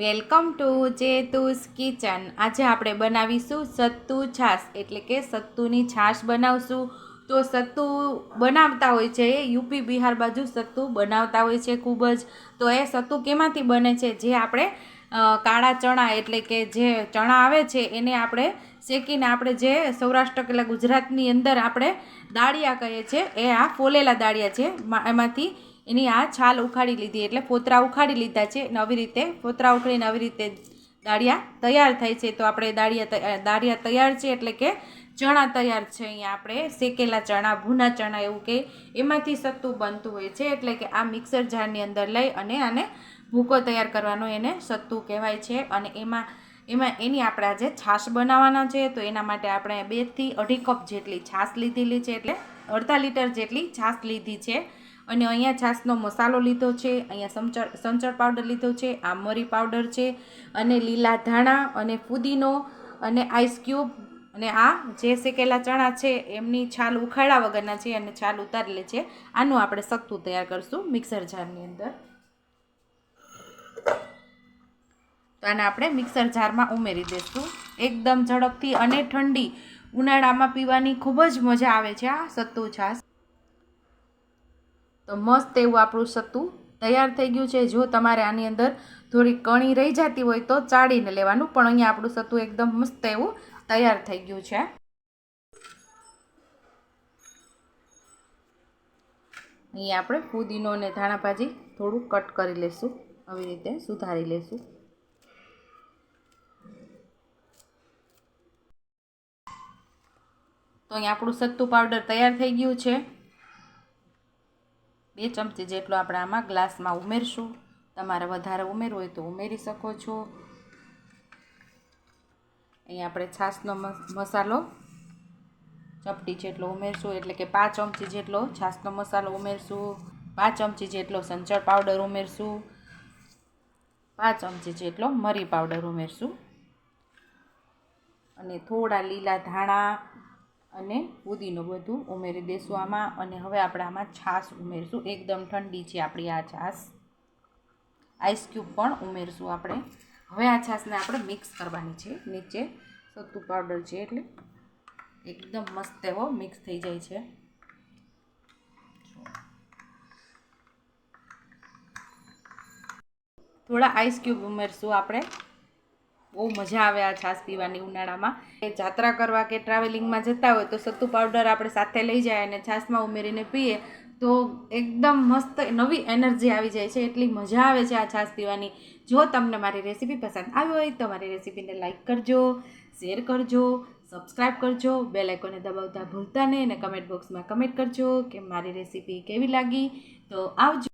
Welcome to જેતુસ kitchen. આજે આપણે બનાવીશું સત્તુ છાશ, એટલે કે સત્તુની છાશ બનાવશું. તો સત્તુ બનાવતા હોય છે, એ યુપી બિહાર બાજુ સત્તુ બનાવતા હોય છે ખૂબ જ. તો એ સત્તુ કેમાંથી બને છે? જે આપણે કાળા ચણા એટલે કે જે ચણા આવે છે, એને આપણે શેકીને આપણે જે સૌરાષ્ટ્ર એટલે ગુજરાતની અંદર આપણે દાળિયા કહીએ છીએ, એ આ ફોલેલા દાળિયા છે એમાંથી એની આ છાલ ઉખાડી લીધી એટલે ફોતરા ઉખાડી લીધા છે નવી રીતે. ફોતરા ઉખડીને આવી રીતે દાળિયા તૈયાર થાય છે. તો આપણે દાળિયા દાળિયા તૈયાર છે એટલે કે ચણા તૈયાર છે અહીંયા આપણે. શેકેલા ચણા, ભૂના ચણા એવું કે એમાંથી સત્તુ બનતું હોય છે. એટલે કે આ મિક્સર જારની અંદર લઈ અને આને ભૂકો તૈયાર કરવાનો એને સત્તુ કહેવાય છે. અને એમાં એમાં એની આપણે આજે છાશ બનાવવાના છે. તો એના માટે આપણે બેથી અઢી કપ જેટલી છાશ લીધેલી છે. એટલે અડધા લીટર જેટલી છાશ લીધી છે. અને અહીંયા છાશનો મસાલો લીધો છે, અહીંયા સંચળ સંચળ પાવડર લીધો છે આ મરી પાવડર છે, અને લીલા ધાણા અને ફુદીનો અને આઈસ ક્યુબ અને આ જે શેકેલા ચણા છે એમની છાલ ઉખાડા વગરના છે અને છાલ ઉતારી લે છે. આનું આપણે સખ્તું તૈયાર કરશું મિક્સર જારની અંદર. તો આને આપણે મિક્સર જારમાં ઉમેરી દઈશું એકદમ ઝડપથી અને ઠંડી ઉનાળામાં પીવાની ખૂબ જ મજા આવે છે આ સત્તુ છાશ. તો મસ્ત એવું આપણું સત્તુ તૈયાર થઈ ગયું છે. જો તમારે આની અંદર થોડી કણી રહી જતી હોય તો ચાળીને લેવાનું. પણ અહીંયા આપણું સત્તુ એકદમ મસ્ત એવું તૈયાર થઈ ગયું છે. અહીંયા આપણે પુદીનો અને ધાણા ભાજી થોડું કટ કરી લેશું. આવી રીતે સુધારી લેશું. તો અહીંયા આપણું સત્તુ પાવડર તૈયાર થઈ ગયું છે. બે ચમચી જેટલો આપણે આમાં ગ્લાસમાં ઉમેરશું. તમારે વધારે ઉમેરવું હોય તો ઉમેરી શકો છો. અહીંયા આપણે છાશનો મસ- મસાલો ચપટી જેટલો ઉમેરશું, એટલે કે પાંચ ચમચી જેટલો છાશનો મસાલો ઉમેરશું, પાંચ ચમચી જેટલો સંચળ પાવડર ઉમેરશું, પાંચ ચમચી જેટલો મરી પાવડર ઉમેરશું. અને થોડા લીલા ધાણા અને ફુદીનો બધું ઉમેરી દઈશું આમાં. અને હવે આપણે આમાં છાશ ઉમેરશું. એકદમ ઠંડી છે આપણી આ છાશ. આઈસ ક્યુબ પણ ઉમેરશું આપણે. હવે આ છાશને આપણે મિક્સ કરવાની છે. નીચે સત્તુ પાવડર છે એટલે એકદમ મસ્ત એવો મિક્સ થઈ જાય છે. થોડા આઈસ ક્યુબ ઉમેરશું આપણે. બહુ મજા આવે આ છાશ પીવાની ઉનાળામાં. જાત્રા કરવા કે ટ્રાવેલિંગમાં જતા હોય તો સત્તુ પાવડર આપણે સાથે લઈ જાય અને છાશમાં ઉમેરીને પીએ, તો એકદમ મસ્ત નવી એનર્જી આવી જાય છે. એટલી મજા આવે છે આ છાશ પીવાની. જો તમને મારી રેસીપી પસંદ આવી હોય તો મારી રેસીપીને લાઇક કરજો શેર કરજો સબસ્ક્રાઇબ કરજો બેલ આઇકોને દબાવતા ભૂલતા નહીં અને કમેન્ટ બોક્સમાં કમેન્ટ કરજો કે મારી રેસીપી કેવી લાગી. તો આવજો.